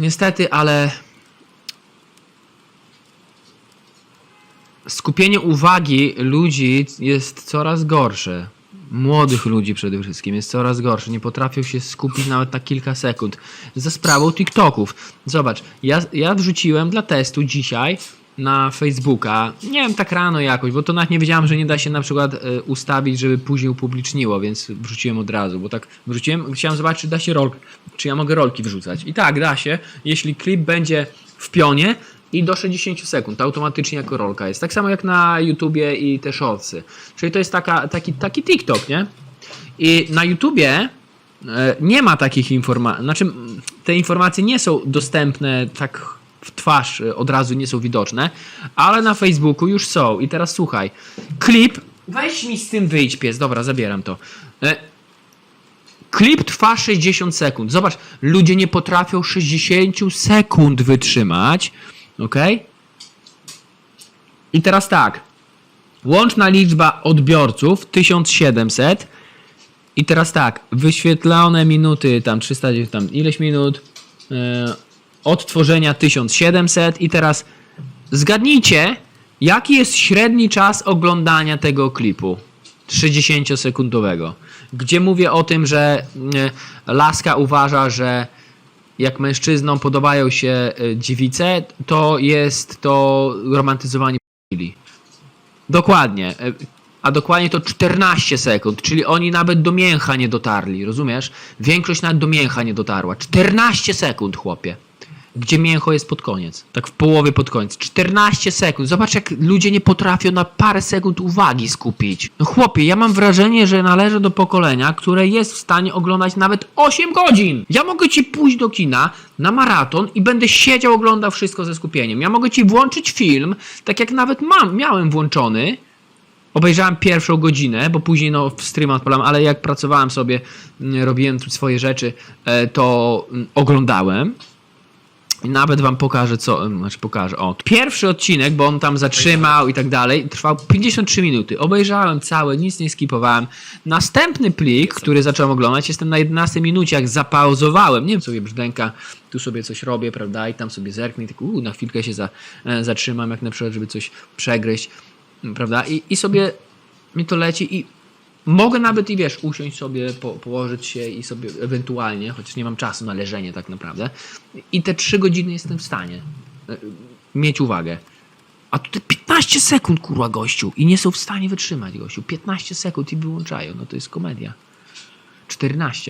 niestety, ale skupienie uwagi ludzi jest coraz gorsze. Młodych ludzi przede wszystkim jest coraz gorsze. Nie potrafią się skupić nawet na kilka sekund. Za sprawą TikToków. Zobacz, ja, ja wrzuciłem dla testu dzisiaj na Facebooka. Nie wiem, tak rano jakoś, bo to nawet nie wiedziałem, że nie da się na przykład e, ustawić, żeby później upubliczniło, więc wrzuciłem od razu, bo tak wrzuciłem, chciałem zobaczyć, czy da się rol, czy ja mogę rolki wrzucać. I tak, da się, jeśli klip będzie w pionie i do 60 sekund, to automatycznie jako rolka jest. Tak samo jak na YouTubie i te shortsy. Czyli to jest taka, taki, taki TikTok, nie? I na YouTubie e, nie ma takich informacji, znaczy te informacje nie są dostępne tak w twarz e, od razu nie są widoczne, ale na Facebooku już są. I teraz słuchaj, klip, weź mi z tym wyjdź pies, dobra, zabieram to. E, Klip trwa 60 sekund. Zobacz, ludzie nie potrafią 60 sekund wytrzymać. Ok? I teraz tak. Łączna liczba odbiorców 1700. I teraz tak, wyświetlone minuty, tam 300, tam ileś minut, e, odtworzenia 1700 i teraz zgadnijcie, jaki jest średni czas oglądania tego klipu 60-sekundowego, gdzie mówię o tym, że e, laska uważa, że jak mężczyznom podobają się e, dziewice, to jest to romantyzowanie pedofilii. Dokładnie. E, A dokładnie to 14 sekund, czyli oni nawet do mięcha nie dotarli, rozumiesz? Większość nawet do mięcha nie dotarła. 14 sekund, chłopie. Gdzie mięcho jest pod koniec. Tak w połowie pod koniec. 14 sekund. Zobacz, jak ludzie nie potrafią na parę sekund uwagi skupić. No chłopie, ja mam wrażenie, że należę do pokolenia, które jest w stanie oglądać nawet 8 godzin. Ja mogę ci pójść do kina na maraton i będę siedział, oglądał wszystko ze skupieniem. Ja mogę ci włączyć film, tak jak nawet mam, miałem włączony. Obejrzałem pierwszą godzinę, bo później no w streama odpalam, ale jak pracowałem sobie, mm, robiłem tu swoje rzeczy, e, to mm, oglądałem. Nawet wam pokażę co, znaczy pokażę, o, pierwszy odcinek, bo on tam zatrzymał i tak dalej, trwał 53 minuty. Obejrzałem całe, nic nie skipowałem. Następny plik, który zacząłem oglądać, jestem na 11 minucie, jak zapauzowałem, nie wiem, sobie brzdęka, tu sobie coś robię, prawda, i tam sobie zerknę tak, uu, na chwilkę się za, e, zatrzymam, jak na przykład, żeby coś przegryźć, m, prawda, i, i sobie mi to leci i Mogę nawet i wiesz, usiąść sobie, po, położyć się i sobie ewentualnie, chociaż nie mam czasu na leżenie tak naprawdę, i te 3 godziny jestem w stanie e, mieć uwagę. A tutaj 15 sekund, kurwa, gościu, i nie są w stanie wytrzymać, gościu. 15 sekund i wyłączają. No to jest komedia. 14.